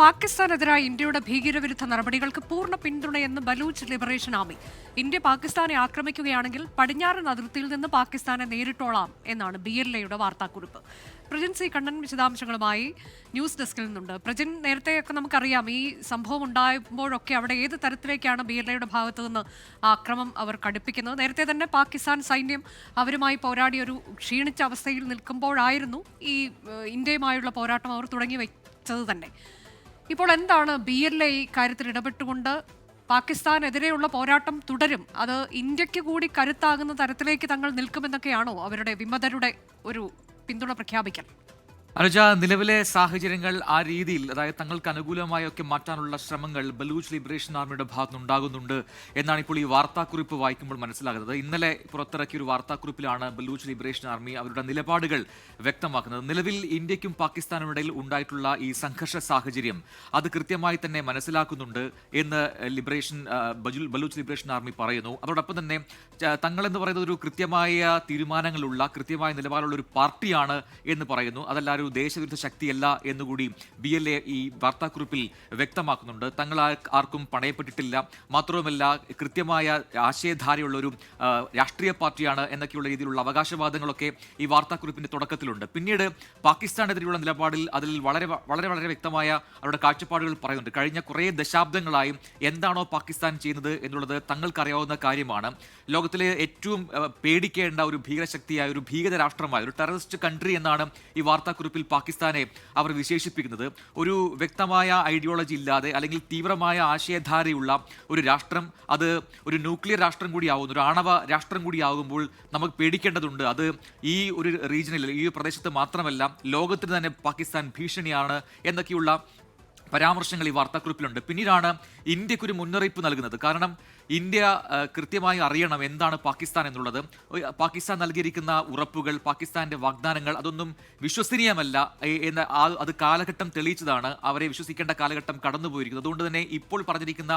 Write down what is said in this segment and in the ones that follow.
പാകിസ്ഥാനെതിരായ ഇന്ത്യയുടെ ഭീകരവിരുദ്ധ നടപടികൾക്ക് പൂർണ പിന്തുണയെന്ന് ബലൂച്ച് ലിബറേഷൻ ആർമി. ഇന്ത്യ പാകിസ്ഥാനെ ആക്രമിക്കുകയാണെങ്കിൽ പടിഞ്ഞാറൻ അതിർത്തിയിൽ നിന്ന് പാകിസ്ഥാനെ നേരിട്ടോളാം എന്നാണ് ബി എൽ എയുടെ വാർത്താക്കുറിപ്പ്. പ്രജിൻ സി കണ്ണൻ വിശദാംശങ്ങളുമായി ന്യൂസ് ഡെസ്കിൽ നിന്നുണ്ട്. പ്രജിൻ നേരത്തെയൊക്കെ നമുക്കറിയാം ഈ സംഭവം ഉണ്ടായപ്പോഴൊക്കെ അവിടെ ഏത് തരത്തിലേക്കാണ് ബി എൽ എയുടെ ഭാഗത്തു നിന്ന് ആക്രമം അവർ കടുപ്പിക്കുന്നത്. നേരത്തെ തന്നെ പാകിസ്ഥാൻ സൈന്യം അവരുമായി പോരാടി ഒരു ക്ഷീണിച്ച അവസ്ഥയിൽ നിൽക്കുമ്പോഴായിരുന്നു ഈ ഇന്ത്യയുമായുള്ള പോരാട്ടം അവർ തുടങ്ങി വെച്ചത് തന്നെ. ഇപ്പോൾ എന്താണ് ബി എൽ എ കാര്യത്തിൽ ഇടപെട്ടുകൊണ്ട് പാകിസ്ഥാനെതിരെയുള്ള പോരാട്ടം തുടരും? അത് ഇന്ത്യയ്ക്ക് കൂടി കരുത്താകുന്ന തരത്തിലേക്ക് തങ്ങൾ നിൽക്കുമെന്നൊക്കെയാണോ അവരുടെ വിമതരുടെ ഒരു പിന്തുണ പ്രഖ്യാപിക്കൽ? അനുജ നിലവിലെ സാഹചര്യങ്ങൾ ആ രീതിയിൽ അതായത് തങ്ങൾക്ക് അനുകൂലമായൊക്കെ മാറ്റാനുള്ള ശ്രമങ്ങൾ ബലൂച്ച് ലിബറേഷൻ ആർമിയുടെ ഭാഗത്തുനിന്നുണ്ടാകുന്നുണ്ട് എന്നാണ് ഇപ്പോൾ ഈ വാർത്താക്കുറിപ്പ് വായിക്കുമ്പോൾ മനസ്സിലാകുന്നത്. ഇന്നലെ പുറത്തിറക്കിയ ഒരു വാർത്താക്കുറിപ്പിലാണ് ബലൂച്ച് ലിബറേഷൻ ആർമി അവരുടെ നിലപാടുകൾ വ്യക്തമാക്കുന്നത്. നിലവിൽ ഇന്ത്യക്കും പാകിസ്ഥാനും ഇടയിൽ ഉണ്ടായിട്ടുള്ള ഈ സംഘർഷ സാഹചര്യം അത് കൃത്യമായി തന്നെ മനസ്സിലാക്കുന്നുണ്ട് എന്ന് ലിബറേഷൻ ബലൂച്ച് ലിബറേഷൻ ആർമി പറയുന്നു. അതോടൊപ്പം തന്നെ തങ്ങളെന്ന് പറയുന്നത് ഒരു കൃത്യമായ തീരുമാനങ്ങളുള്ള കൃത്യമായ നിലപാടുള്ള ഒരു പാർട്ടിയാണ് എന്ന് പറയുന്നു. അതല്ല ഒരു ദേശവിരുദ്ധ ശക്തിയല്ല എന്നുകൂടി ബി എൽ എ ഈ വാർത്താക്കുറിപ്പിൽ വ്യക്തമാക്കുന്നുണ്ട്. തങ്ങൾ ആർക്കും പണയപ്പെട്ടിട്ടില്ല. മാത്രവുമല്ല കൃത്യമായ ആശയധാരയുള്ള ഒരു ആ, രാഷ്ട്രീയ പാർട്ടിയാണ് എന്നൊക്കെയുള്ള രീതിയിലുള്ള അവകാശവാദങ്ങളൊക്കെ ഈ വാർത്താക്കുറിപ്പിന്റെ തുടക്കത്തിലുണ്ട്. പിന്നീട് പാകിസ്ഥാനെതിരെയുള്ള നിലപാടിൽ അതിൽ വളരെ വളരെ വളരെ വ്യക്തമായ അവരുടെ കാഴ്ചപ്പാടുകൾ പറയുന്നുണ്ട്. കഴിഞ്ഞ കുറേ ദശാബ്ദങ്ങളായും എന്താണോ പാകിസ്ഥാൻ ചെയ്യുന്നത് എന്നുള്ളത് തങ്ങൾക്കറിയാവുന്ന കാര്യമാണ്. ലോകത്തിലെ ഏറ്റവും പേടിക്കേണ്ട ഒരു ഭീകരശക്തിയായ ഒരു ഭീകര രാഷ്ട്രമായ ഒരു ടെററിസ്റ്റ് കൺട്രി എന്നാണ് ഈ വാർത്താക്കുറിപ്പിൽ പാകിസ്ഥാനെ അവർ വിശേഷിപ്പിക്കുന്നത് ഒരു വ്യക്തമായ ഐഡിയോളജി ഇല്ലാതെ അല്ലെങ്കിൽ തീവ്രമായ ആശയധാരയുള്ള ഒരു രാഷ്ട്രം അത് ഒരു ന്യൂക്ലിയർ രാഷ്ട്രം കൂടിയാവുന്നു ഒരു ആണവ രാഷ്ട്രം കൂടിയാകുമ്പോൾ നമുക്ക് പേടിക്കേണ്ടതുണ്ട്. അത് ഈ ഒരു റീജിയനിൽ ഈ പ്രദേശത്ത് മാത്രമല്ല ലോകത്തിന് തന്നെ പാകിസ്ഥാൻ ഭീഷണിയാണ് എന്നൊക്കെയുള്ള പരാമർശങ്ങൾ ഈ വാർത്താക്കുറിപ്പിലുണ്ട്. പിന്നീടാണ് ഇന്ത്യക്കൊരു മുന്നറിയിപ്പ് നൽകുന്നത്. കാരണം ഇന്ത്യ കൃത്യമായി അറിയണം എന്താണ് പാകിസ്ഥാൻ എന്നുള്ളത്. പാകിസ്ഥാൻ നൽകിയിരിക്കുന്ന ഉറപ്പുകൾ പാകിസ്ഥാന്റെ വാഗ്ദാനങ്ങൾ അതൊന്നും വിശ്വസനീയമല്ല. എന്ന അത് കാലഘട്ടം തെളിയിച്ചതാണ്. അവരെ വിശ്വസിക്കേണ്ട കാലഘട്ടം കടന്നുപോയിരിക്കുന്നത് അതുകൊണ്ട് തന്നെ ഇപ്പോൾ പറഞ്ഞിരിക്കുന്ന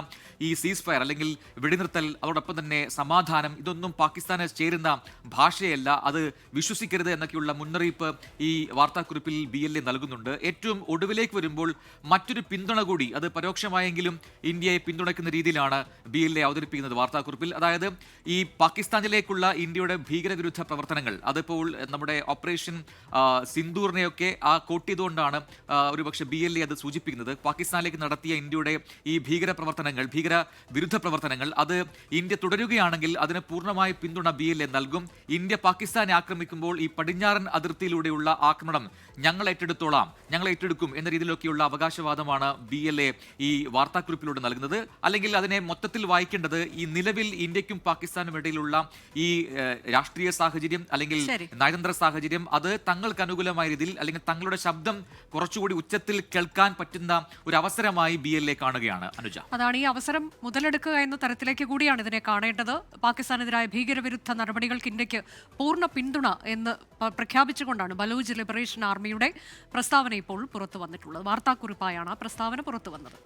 ഈ സീസ് ഫയർ അല്ലെങ്കിൽ വെടിനിർത്തൽ അതോടൊപ്പം തന്നെ സമാധാനം ഇതൊന്നും പാകിസ്ഥാനെ ചേരുന്ന ഭാഷയല്ല. അത് വിശ്വസിക്കരുത് എന്നൊക്കെയുള്ള മുന്നറിയിപ്പ് ഈ വാർത്താക്കുറിപ്പിൽ ബി എൽ എ നൽകുന്നുണ്ട്. ഏറ്റവും ഒടുവിലേക്ക് വരുമ്പോൾ മറ്റൊരു പിന്തുണ കൂടി അത് പരോക്ഷമായെങ്കിലും ഇന്ത്യയെ പിന്തുണയ്ക്കുന്ന രീതിയിലാണ് ബി എൽ എ അവതരിപ്പിക്കുന്നത് വാർത്താക്കുറിപ്പിൽ. അതായത് ഈ പാകിസ്ഥാനിലേക്കുള്ള ഇന്ത്യയുടെ ഭീകരവിരുദ്ധ പ്രവർത്തനങ്ങൾ അതിപ്പോൾ നമ്മുടെ ഓപ്പറേഷൻ സിന്ദൂറിനെയൊക്കെ ആ കൊട്ടിയതുകൊണ്ടാണ് ഒരു ഒരുപക്ഷെ ബി എൽ എ അത് സൂചിപ്പിക്കുന്നത്. പാകിസ്ഥാനിലേക്ക് നടത്തിയ ഇന്ത്യയുടെ ഈ ഭീകര പ്രവർത്തനങ്ങൾ ഭീകര വിരുദ്ധ പ്രവർത്തനങ്ങൾ അത് ഇന്ത്യ തുടരുകയാണെങ്കിൽ അതിന് പൂർണമായ പിന്തുണ ബി എൽ എ നൽകും. ഇന്ത്യ പാകിസ്ഥാനെ ആക്രമിക്കുമ്പോൾ ഈ പടിഞ്ഞാറൻ അതിർത്തിയിലൂടെയുള്ള ആക്രമണം ഞങ്ങൾ ഏറ്റെടുത്തോളാം ഞങ്ങൾ ഏറ്റെടുക്കും എന്ന രീതിയിലൊക്കെയുള്ള അവകാശവാദമാണ് ബി എൽ എ ഈ വാർത്താക്കുറിപ്പിലൂടെ നൽകുന്നത്. അല്ലെങ്കിൽ അതിനെ മൊത്തത്തിൽ വായിക്കേണ്ടത് ഈ നിലവിൽ ഇന്ത്യക്കും പാകിസ്ഥാനും ഇടയിലുള്ള ഈ രാഷ്ട്രീയ സാഹചര്യം അല്ലെങ്കിൽ. നയതന്ത്ര സാഹചര്യം അത് തങ്ങൾക്ക് അനുകൂലമായ രീതിയിൽ അല്ലെങ്കിൽ തങ്ങളുടെ ശബ്ദം കുറച്ചുകൂടി ഉച്ചത്തിൽ കേൾക്കാൻ പറ്റുന്ന ഒരു അവസരമായി ബി എൽ എ കാണുകയാണ്. അനുജ. അതാണ് ഈ അവസരം മുതലെടുക്കുക എന്ന തരത്തിലേക്ക് കൂടിയാണ് ഇതിനെ കാണേണ്ടത്. പാകിസ്ഥാനെതിരായ ഭീകരവിരുദ്ധ നടപടികൾക്ക് ഇന്ത്യയ്ക്ക് പൂർണ പിന്തുണ എന്ന് പ്രഖ്യാപിച്ചുകൊണ്ടാണ് ബലൂജ് ലിബറേഷൻ ആർമിയുടെ പ്രസ്താവന ഇപ്പോൾ പുറത്തു വന്നിട്ടുള്ളത്. വാർത്താക്കുറിപ്പായാണ് പ്രസ്താവന പുറത്തു വന്നത്.